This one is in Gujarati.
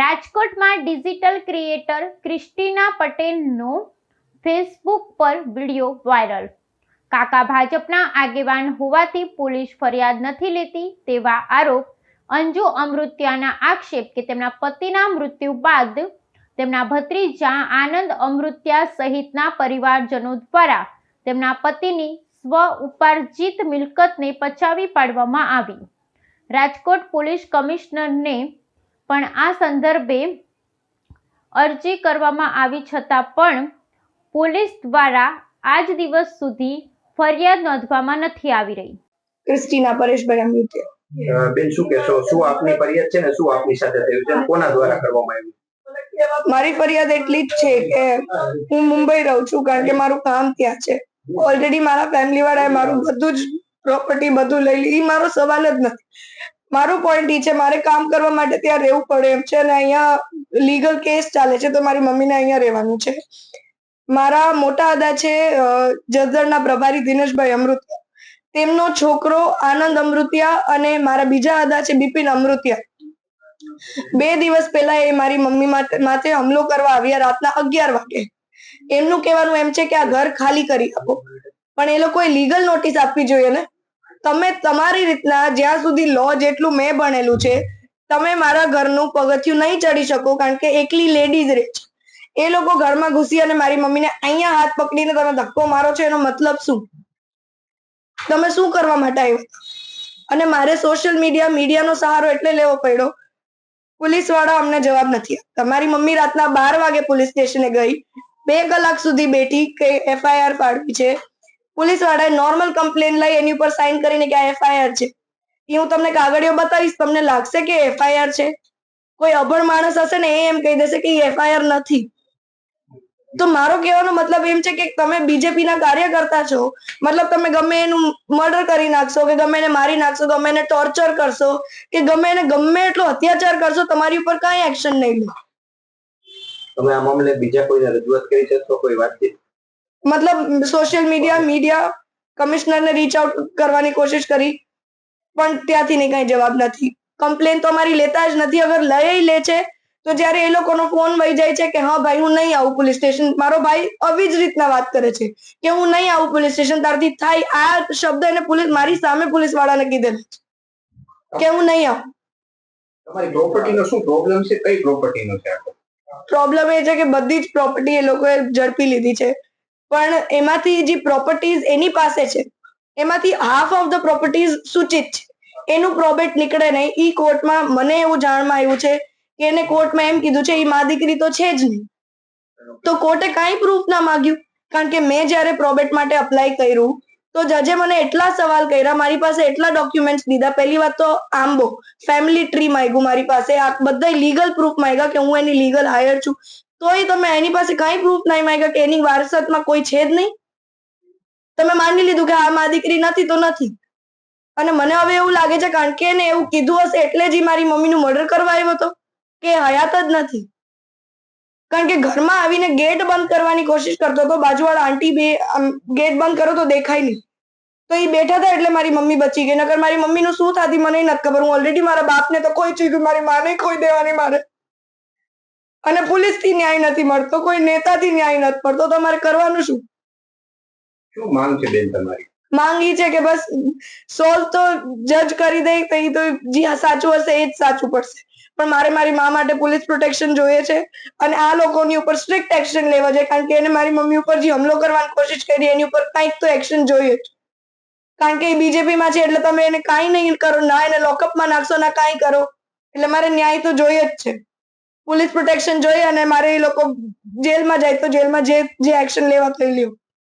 રાજકોટમાં ડિજિટલ ક્રિએટર ક્રિસ્ટીના પટેલનો ફેસબુક પર વીડિયો વાયરલ. કાકા ભાજપના આગેવાન હોવાથી પોલીસ ફરિયાદ નથી લેતી તેવા આરોપ. અંજુ અમૃત્યાના આક્ષેપ કે તેમના પતિના મૃત્યુ બાદ તેમના ભત્રીજા આનંદ અમૃત્યા સહિતના પરિવારજનો દ્વારા તેમના પતિની સ્વ ઉપાર્જિત મિલકતને પચાવી પાડવામાં આવી. રાજકોટ પોલીસ કમિશનરને પણ આ સંદર્ભે અરજી કરવામાં આવી છતાં પણ પોલીસ દ્વારા આજ દિવસ સુધી ફરિયાદ નોંધવામાં નથી આવી રહી. ક્રિસ્ટીના પરેશભાઈ અમૃત્ય અ, બેન શું કહેશો? શું આપની ફરિયાદ છે ને શું આપની સાથે થયું છે? કોના દ્વારા કરવામાં આવ્યું મારી ફરિયાદ એટલી જ છે કે હું મુંબઈ રહું છું કારણ કે મારું કામ ત્યાં છે. ઓલરેડી મારા ફેમિલી વાળાએ મારું બધું જ પ્રોપર્ટી બધું લઈ લીધી. મારો સવાલ જ નથી. મારું પોઈન્ટ એ છે, મારે કામ કરવા માટે ત્યાં રહેવું પડે એમ છે અને અહીંયા લીગલ કેસ ચાલે છે, તો મારી મમ્મીને અહીંયા રહેવાનું છે. મારા મોટા દાદા છે જસદણના પ્રભારી દિનેશભાઈ અમૃતિયા. તેમનો છોકરો આનંદ અમૃતિયા અને મારા બીજા દાદા છે, બિપિન અમૃતિયા. બે દિવસ પહેલા એ મારી મમ્મી માથે હુમલો કરવા આવ્યા રાતના અગિયાર વાગે. એમનું કહેવાનું એમ છે કે આ ઘર ખાલી કરી આપો. પણ એ લોકોએ લીગલ નોટિસ આપવી જોઈએ ને? તમે તમારી રીતના જ્યાં સુધી લો જેટલું મેં ભણેલું છે, તમે મારા ઘરનું પગથિયું નહીં ચડી શકો કારણ કે એકલી લેડીઝ રહે એ લોકો ઘરમાં ઘૂસી અને મારી મમ્મીને અહીંયા હાથ પકડીને તમે ધક્કો મારો છો એનો મતલબ શું? તમે શું કરવા માટે આવ્યા? અને મારે સોશિયલ મીડિયા મીડિયાનો સહારો એટલે લેવો પડ્યો. પોલીસવાળા અમને જવાબ નથી તમારી મમ્મી રાતના બાર વાગે પોલીસ સ્ટેશને ગઈ. બે કલાક સુધી બેઠી કે એફઆઈઆર પાડવી છે. પોલીસ વાળાએ નોર્મલ કમ્પ્લેન લઈ એની ઉપર સાઇન કરીને કે આ એફઆઈઆર છે. એ હું તમને કાગળિયો બતાવીશ, તમને લાગશે કે એફઆઈઆર છે. કોઈ અભણ માણસ હશે ને એ એમ કહી દેશે કે એફઆઈઆર નથી. તો મારો કહેવાનો મતલબ એમ છે કે તમે બીજેપી ના કાર્યકર્તા છો. મતલબ તમે ગમે એનું મર્ડર કરી નાખશો, કે ગમે એને મારી નાખશો, ગમે એને ટોર્ચર કરશો, કે ગમે એને ગમે એટલો અત્યાચાર કરશો, તમારી ઉપર કઈ એક્શન નહીં લો. તમે આ મામલે બીજા કોઈને રજૂઆત કરી છે તો કોઈ વાતચીત મતલબ સોશિયલ મીડિયા મીડિયા કમિશનરને રીચ આઉટ કરવાની કોશિશ કરી પણ ત્યાંથી નહીં કઈ જવાબ નથી. કમ્પ્લેન તો અમારી લેતા જ નથી અગર લઈ લે છે તો જ્યારે એ લોકોનો ફોન વહી જાય છે કે હા ભાઈ હું નહીં આવું પોલીસ સ્ટેશન મારો ભાઈ આવી જ રીતના વાત કરે છે કે હું નહીં આવું પોલીસ સ્ટેશન તારથી થાય આ શબ્દ એને પોલીસ મારી સામે પોલીસ વાળાને કીધેલ કે હું નહીં આવું. તમારી પ્રોપર્ટીનો શું પ્રોબ્લેમ છે? કઈ પ્રોપર્ટીનો છે પ્રોબ્લેમ એ છે કે બધી જ પ્રોપર્ટી એ લોકોએ ઝડપી લીધી છે. પણ એમાંથી જે પ્રોપર્ટીઝ એની પાસે છે, એમાંથી હાફ ઓફ ધ પ્રોપર્ટીઝ સૂચિત છે. એનું પ્રોબેટ નીકળે નહીં. ઈ કોર્ટમાં મને એવું જાણમાં આવ્યું છે કે એને કોર્ટમાં એમ કીધું છે એ મા દીકરી તો છે જ નહીં. તો કોર્ટે કાંઈ પ્રૂફ ના માંગ્યું? કારણ કે મેં જ્યારે પ્રોબેટ માટે અપ્લાય કર્યું, તો જજે મને એટલા સવાલ કર્યા, મારી પાસે એટલા ડોક્યુમેન્ટ્સ દીધા. પહેલી વાત તો આંબો ફેમિલી ટ્રી માંગ્યું મારી પાસે. આ બધા લીગલ પ્રૂફ માંગ્યા કે હું એની લીગલ હાયર છું. તોય તમે એની પાસે કઈ પ્રૂફ નહીં માંગ્યા કે એની વારસતમાં કોઈ છે જ નહીં? તમે માની લીધું કે આ મા દીકરી નથી તો નથી. અને મને હવે એવું લાગે છે કારણ કે એને એવું કીધું હશે એટલે જ મારી મમ્મીનું મર્ડર કરવા આવ્યો હતો, કે હયાત જ નથી. કારણ કે ઘરમાં આવીને ગેટ બંધ કરવાની કોશિશ કરતો હતો, બાજુવાળા આંટી બે ગેટ બંધ કરો તો દેખાય નહીં. તો એ બેઠા હતા એટલે મારી મમ્મી બચી ગઈ. નકર મારી મમ્મીનું શું થતી મને નથી ખબર. હું ઓલરેડી મારા બાપને તો કોઈ ચીજ મારી માને ખોઈ દેવાની મારે અને પોલીસથી ન્યાય નથી મળતો કોઈ નેતાથી ન્યાય નથી મળતો તમારે કરવાનું શું? શું માંગ છે બેન તમારી? માંગી છે કે બસ સોલ્વ તો જજ કરી દે તો એ તો જે સાચું હશે એ જ સાચું પડશે. પણ મારે મારી મા માટે પોલીસ પ્રોટેક્શન જોઈએ છે અને આ લોકોની ઉપર સ્ટ્રિક્ટ એક્શન લેવા જોઈએ કારણ કે એને મારી મમ્મી ઉપર જે હમલો કરવાની કોશિશ કરી એની ઉપર કંઈક તો એક્શન જોઈએ જ. કારણ કે એ બીજેપીમાં છે એટલે તમે એને કાંઈ નહીં કરો ના એને લોકઅપમાં નાખશો ના કાંઈ કરો એટલે મારે ન્યાય તો જોઈએ જ છે. પોલીસ પ્રોટેક્શન જોઈ અને મારે એ લોકો જેલમાં જાય તો જેલમાં જે જે એક્શન લેવા લઈ લ્યો.